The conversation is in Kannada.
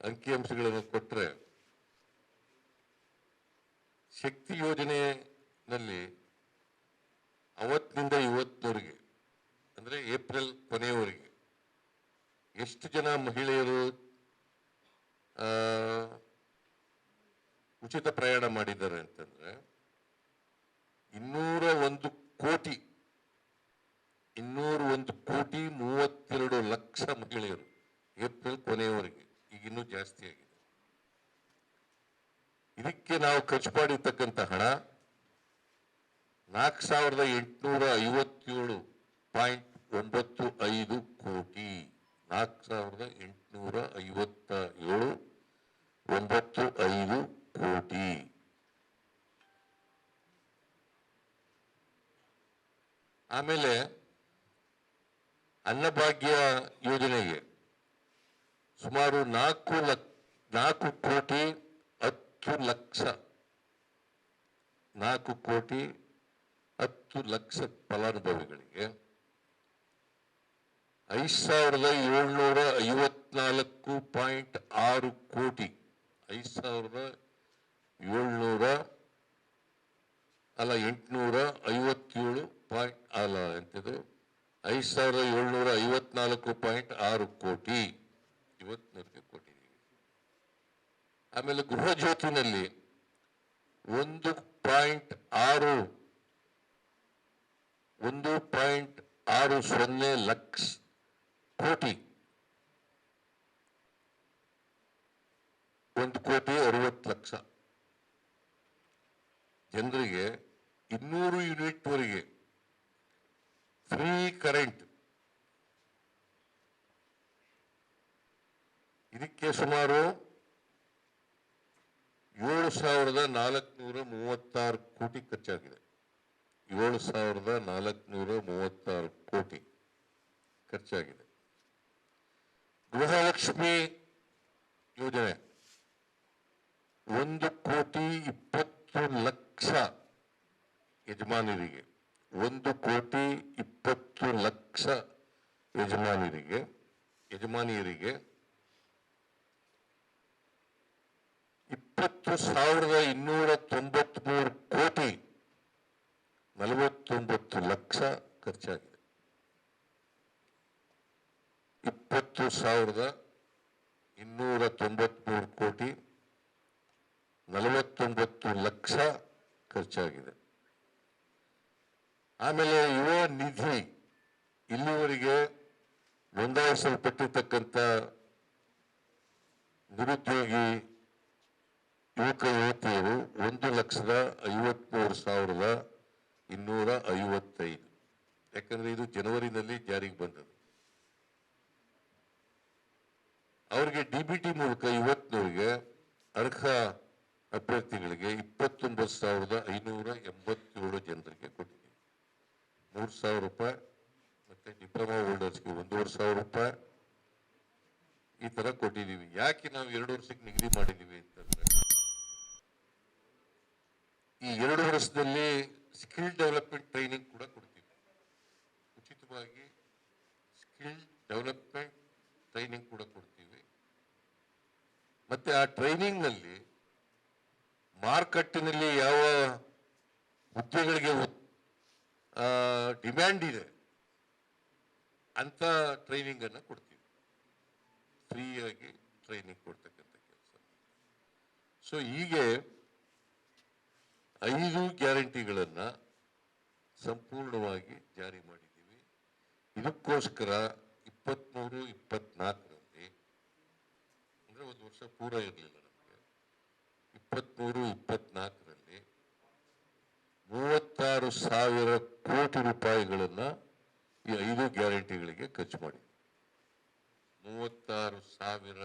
ಅಂಕಿಅಂಶಗಳನ್ನು ಕೊಟ್ಟರೆ ಶಕ್ತಿ ಯೋಜನೆಯಲ್ಲಿ ಅವತ್ತಿನಿಂದ ಇವತ್ತಿನವರೆಗೆ ಅಂದರೆ ಏಪ್ರಿಲ್ ಕೊನೆಯವರೆಗೆ ಎಷ್ಟು ಜನ ಮಹಿಳೆಯರು ಉಚಿತ ಪ್ರಯಾಣ ಮಾಡಿದ್ದಾರೆ ಅಂತಂದ್ರೆ ಇನ್ನೂರ ಒಂದು ಕೋಟಿ, ಇನ್ನೂರ ಒಂದು ಕೋಟಿ ಮೂವತ್ತೆರಡು ಲಕ್ಷ ಮಹಿಳೆಯರು ಏಪ್ರಿಲ್ ಕೊನೆಯವರೆಗೆ ಈಗ ಇನ್ನೂ ಜಾಸ್ತಿ ಆಗಿದೆ. ಇದಕ್ಕೆ ನಾವು ಖರ್ಚು ಮಾಡಿರ್ತಕ್ಕಂತ ಹಣ ನಾಲ್ಕು ಸಾವಿರದ ಎಂಟುನೂರ ಐವತ್ತೇಳು ಪಾಯಿಂಟ್ ಒಂಬತ್ತು ಐದು ಕೋಟಿ. ನಾಲ್ಕು ಸಾವಿರದ ಎಂಟುನೂರ ಐವತ್ತ ಏಳು ಒಂಬತ್ತು ಐದು ಕೋಟಿ. ಆಮೇಲೆ ಅನ್ನಭಾಗ್ಯ ಯೋಜನೆಗೆ ಸುಮಾರು ನಾಲ್ಕು ಲಕ್, ನಾಲ್ಕು ಕೋಟಿ ಹತ್ತು ಲಕ್ಷ, ನಾಲ್ಕು ಕೋಟಿ ಹತ್ತು ಲಕ್ಷ ಫಲಾನುಭವಿಗಳಿಗೆ ಐದು ಸಾವಿರದ ಏಳ್ನೂರ ಐವತ್ನಾಲ್ಕು ಪಾಯಿಂಟ್ ಆರು ಕೋಟಿ, ಐದು ಸಾವಿರದ ಏಳ್ನೂರ, ಅಲ್ಲ ಎಂಟುನೂರ ಐವತ್ತೇಳು ಪಾಯಿಂಟ್, ಅಲ್ಲ ಎಂತಿದು, ಐದು ಸಾವಿರದ ಏಳ್ನೂರ ಐವತ್ನಾಲ್ಕು ಪಾಯಿಂಟ್ ಆರು ಕೋಟಿ. ಇವತ್ತಿನವರೆಗೆ ಕೊಟ್ಟಿದ್ದೀವಿ ಆಮೇಲೆ ಗೃಹ ಜ್ಯೋತಿನಲ್ಲಿ ಒಂದು ಪಾಯಿಂಟ್ ಆರು, ಒಂದು ಪಾಯಿಂಟ್ ಆರು ಸೊನ್ನೆ ಲಕ್ಷ ಕೋಟಿ. ಒಂದು ಕೋಟಿ ಅರವತ್ತು ಲಕ್ಷ. ಜನರಿಗೆ ಇನ್ನೂರು ಯೂನಿಟ್ವರೆಗೆ ಫ್ರೀ ಕರೆಂಟ್ ಇದಕ್ಕೆ ಸುಮಾರು ಏಳು ಸಾವಿರದ ನಾಲ್ಕುನೂರ ಮೂವತ್ತಾರು ಕೋಟಿ ಖರ್ಚಾಗಿದೆ. ಏಳು ಸಾವಿರದ ನಾಲ್ಕುನೂರ ಮೂವತ್ತಾರು ಕೋಟಿ ಖರ್ಚಾಗಿದೆ. ಗೃಹಲಕ್ಷ್ಮಿ ಯೋಜನೆ ಒಂದು ಕೋಟಿ ಇಪ್ಪತ್ತು ಲಕ್ಷ ಯಜಮಾನರಿಗೆ, ಒಂದು ಕೋಟಿ ಇಪ್ಪತ್ತು ಲಕ್ಷ ಯಜಮಾನರಿಗೆ, ಯಜಮಾನಿಯರಿಗೆ ಇಪ್ಪತ್ತು ಸಾವಿರದ ಇನ್ನೂರ ತೊಂಬತ್ಮೂರು ಕೋಟಿ ನಲವತ್ತೊಂಬತ್ತು ಲಕ್ಷ ಖರ್ಚಾಗಿದೆ. ಇಪ್ಪತ್ತು ಸಾವಿರದ ಇನ್ನೂರ ತೊಂಬತ್ಮೂರು ಕೋಟಿ ನಲವತ್ತೊಂಬತ್ತು ಲಕ್ಷ ಖರ್ಚಾಗಿದೆ. ಆಮೇಲೆ ಯುವ ನಿಧಿ ಇಲ್ಲಿವರೆಗೆ ನೋಂದಾಯಿಸಲ್ಪಟ್ಟಿರ್ತಕ್ಕಂಥ ನಿರುದ್ಯೋಗಿ ಯುವಕ ಯುವತಿಯರು ಒಂದು ಲಕ್ಷದ ಐವತ್ಮೂರು ಸಾವಿರದ ಇನ್ನೂರ ಐವತ್ತೈದು. ಯಾಕಂದ್ರೆ ಇದು ಜನವರಿನಲ್ಲಿ ಜಾರಿಗೆ ಬಂದದ್ದು. ಅವರಿಗೆ ಡಿ ಬಿ ಟಿ ಮೂಲಕ ಇವತ್ತಿನವರಿಗೆ ಅರ್ಹ ಅಭ್ಯರ್ಥಿಗಳಿಗೆ ಇಪ್ಪತ್ತೊಂಬತ್ತು ಸಾವಿರದ ಐನೂರ ಎಂಬತ್ತೇಳು ಜನರಿಗೆ ಕೊಟ್ಟಿದ್ದೀವಿ ಮೂರು ಸಾವಿರ ರೂಪಾಯಿ ಮತ್ತು ಡಿಪ್ಲೊಮಾ ಹೋಲ್ಡರ್ಸ್ಗೆ ಒಂದೂವರೆ ಸಾವಿರ ರೂಪಾಯಿ ಈ ಥರ ಕೊಟ್ಟಿದ್ದೀವಿ. ಯಾಕೆ ನಾವು ಎರಡು ವರ್ಷಕ್ಕೆ ನಿಗದಿ ಮಾಡಿದ್ದೀವಿ ಅಂತಂದ್ರೆ ವರ್ಷದಲ್ಲಿ ಸ್ಕಿಲ್ ಡೆವಲಪ್ಮೆಂಟ್ ಟ್ರೈನಿಂಗ್ ಕೂಡ ಕೊಡ್ತೀವಿ. ಉಚಿತವಾಗಿ ಸ್ಕಿಲ್ ಡೆವಲಪ್ಮೆಂಟ್ ಟ್ರೈನಿಂಗ್ ಕೂಡ ಕೊಡ್ತೀವಿ. ಮತ್ತೆ ಆ ಟ್ರೈನಿಂಗ್ನಲ್ಲಿ ಮಾರುಕಟ್ಟಿನಲ್ಲಿ ಯಾವ ಹುದ್ದೆಗಳಿಗೆ ಡಿಮ್ಯಾಂಡ್ ಇದೆ ಅಂತ ಟ್ರೈನಿಂಗ್ ಅನ್ನ ಕೊಡ್ತೀವಿ. ಫ್ರೀಯಾಗಿ ಟ್ರೈನಿಂಗ್ ಕೊಡ್ತಕ್ಕಂಥ ಕೆಲಸ. ಸೊ ಹೀಗೆ ಐದು ಗ್ಯಾರಂಟಿಗಳನ್ನ ಸಂಪೂರ್ಣವಾಗಿ ಜಾರಿ ಮಾಡಿದ್ದೀವಿ. ಇದಕ್ಕೋಸ್ಕರ ಇಪ್ಪತ್ಮೂರು, ಇಪ್ಪತ್ನಾಲ್ಕರಲ್ಲಿ, ಅಂದರೆ ಒಂದು ವರ್ಷ ಪೂರ ಇರಲಿಲ್ಲ ನಮಗೆ. ಇಪ್ಪತ್ಮೂರು, ಇಪ್ಪತ್ನಾಲ್ಕರಲ್ಲಿ ಮೂವತ್ತಾರು ಸಾವಿರ ಕೋಟಿ ರೂಪಾಯಿಗಳನ್ನು ಈ ಐದು ಗ್ಯಾರಂಟಿಗಳಿಗೆ ಖರ್ಚು ಮಾಡಿ ಮೂವತ್ತಾರು ಸಾವಿರ